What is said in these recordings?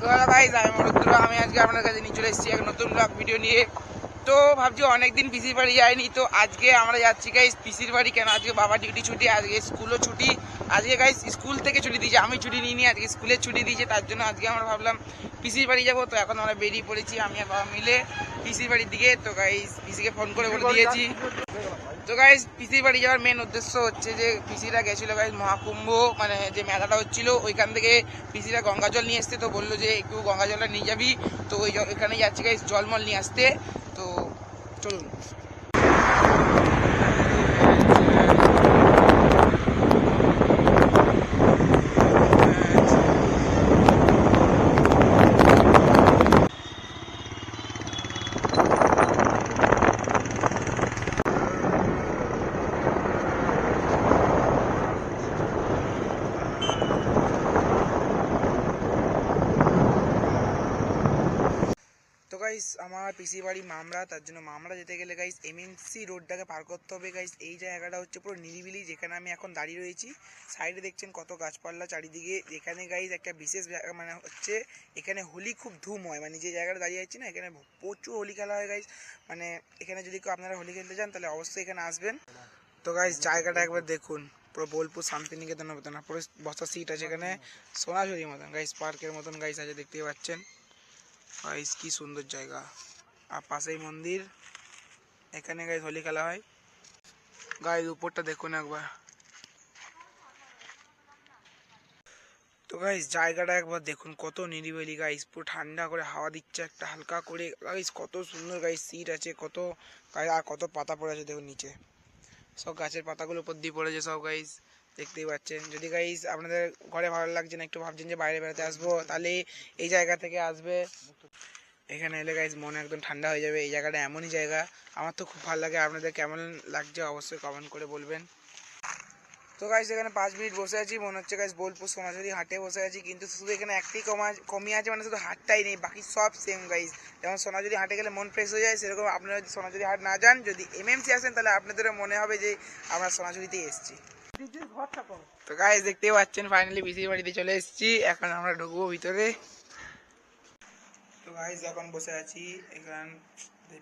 তো গাইজ আমি আমি আজকে আপনার কাছে নিয়ে চলে এসেছি এক নতুন ব্লগ ভিডিও নিয়ে। তো ভাবছি অনেকদিন পিসির বাড়ি যায়নি তো আজকে আমরা যাচ্ছি গাইজ পিসির বাড়ি। কেন আজকে বাবা ডিউটি ছুটি, আজকে স্কুলও ছুটি। আজকে গাইস স্কুল থেকে ছুটি দিয়েছে, আমি ছুটি নিইনি, আজকে স্কুলে ছুটি দিয়েছে, তার জন্য আজকে আমরা ভাবলাম পিসির বাড়ি যাব। তো এখন আমরা বেরিয়ে পড়েছি, আমি আর বাবা মিলে পিসির বাড়ির দিকে। তো গাইজ পিসিকে ফোন করে বলে দিয়েছি। তো গাইজ পিসির বাড়ি যাওয়ার মেন উদ্দেশ্য হচ্ছে যে পিসিরা গেছিল গাইজ মহাকুম্ভ মানে যে মেলাটা হচ্ছিল, ওইখান থেকে পিসিরা গঙ্গা জল নিয়ে আসতে তো বলল যে, একটু গঙ্গা জলটা নিয়ে যাবি। তো ওই ওইখানে যাচ্ছি গাইজ জলমল নিয়ে আসতে। তো চলুন। গাইস আমার পিসি বাড়ি মামরা, তার জন্য মামরা যেতে গেলে গাইস এমএনসি রোডটাকে পার করতে হবে গাইস এই জায়গাটা হচ্ছে পুরো নিরিবিলি, যেখানে আমি এখন দাঁড়িয়ে রয়েছি। সাইডে দেখছেন কত গাছপালা, চারিদিকে এখানে গাইস একটা বিশেষ মানে হচ্ছে এখানে হোলি খুব ধুম হয়। মানে যে জায়গাটা দাঁড়িয়ে আছি না, এখানে প্রচুর হোলি খেলা হয় গাইস মানে এখানে যদি কেউ আপনারা হোলি খেলতে যান, তাহলে অবশ্যই এখানে আসবেন। তো গাইস জায়গাটা একবার দেখুন। পুরো বোলপুর শান্তিনিকেতনের মতন, পুরো বসার সিট আছে এখানে। সোনাঝুরির মতন গাইস পার্কের মতন গাইস আছে, দেখতেই পাচ্ছেন। গাইস কি সুন্দর জায়গা। আর পাশেই মন্দির। এখানে গাইস হোলি খেলা হয়। গাইস উপরটা দেখুন একবার। তো গাইস জায়গাটা একবার দেখুন। কত নিরিবিলি গাইস পুরো ঠান্ডা করে হাওয়া দিচ্ছে একটা, হালকা করে। গাইস কত সুন্দর গাইস সিট আছে, কত গাইস আর কত পাতা পড়ে আছে দেখুন নিচে। সব গাছের পাতাগুলো উপর দিয়ে পড়েছে সব গাইস দেখতেই পাচ্ছেন। যদি গাইস আপনাদের ঘরে ভালো লাগছে না, একটু ভাবছেন যে বাইরে বেড়াতে আসব, তাহলে এই জায়গা থেকে আসবে। এখানে এলে গাইজ মনে একদম ঠান্ডা হয়ে যাবে, এই জায়গাটা এমনই জায়গা। আমার তো খুব ভালো লাগে, আপনাদের কেমন লাগছে অবশ্যই কমেন্ট করে বলবেন। তো গাইজ এখানে পাঁচ মিনিট বসে আছি, মনে হচ্ছে গাইজ বোলপুর সোনাঝুরি হাটে বসে আছি, কিন্তু শুধু এখানে একটাই কমা কমই আছে মানে শুধু হাটটাই নেই, বাকি সব সেম গাইজ যেমন সোনাঝুরি হাটে গেলে মন ফ্রেশ হয়ে যায়, সেরকম আপনারা যদি সোনাঝুরি হাট না যান, যদি এমএমসি আসেন, তাহলে আপনাদেরও মনে হবে যে আমরা সোনাঝুরিতেই এসেছি। তো গাইজ দেখতেই পাচ্ছেন ফাইনালি পিসির বাড়িতে চলে এসেছি। এখন আমরা ঢুকবো ভিতরে। তো গাইজ এখন বসে আছি। এখন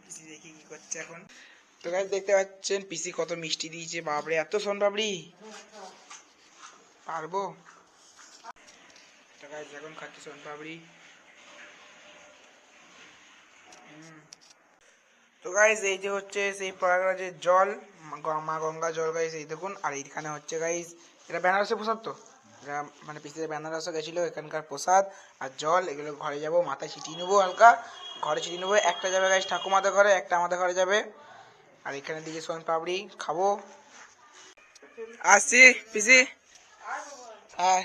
পিসি দেখি কি করছে এখন। তো গাইজ দেখতে পাচ্ছেন পিসি কত মিষ্টি দিয়েছে। বাপরে, এত সোন পাপড়ি পারব? তো গাইজ এখন খাচ্ছি সোন পাপড়ি হুম। তো গাইজ এই যে হচ্ছে সেই প্রয়াগরাজের জল মা গঙ্গা জল গাইজ এই দেখুন আর এইখানে হচ্ছে গাইজ এটা বেনারসের প্রসাদ তো? এটা মানে পিসিতে বেনারসে গেছিল এখানকার প্রসাদ আর জল এগুলো ঘরে যাব মাথায় ছিটিয়ে নেব হালকা ঘরে ছিটিয়ে নেব একটা যাবে গাইজ ঠাকুমাদের ঘরে একটা আমাদের ঘরে যাবে। আর এখানে দিকে সোন পাপড়ি খাব। আসছি পিসি। হ্যাঁ।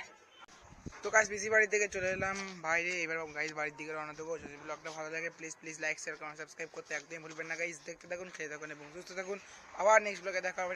তো কাজ পিসি বাড়ির থেকে চলে এলাম বাইরে। এবার গাইজ বাড়ির দিকে রওনা দেবো। যদি ব্লগটা ভালো লাগে প্লিজ প্লিজ লাইক শেয়ার কারণ সাবস্ক্রাইব করতে একদমই ভুলবেন না গাইজ দেখতে থাকুন, খেয়ে থাকুন এবং সুস্থ থাকুন। আবার নেক্সট ব্লগে দেখা হবে।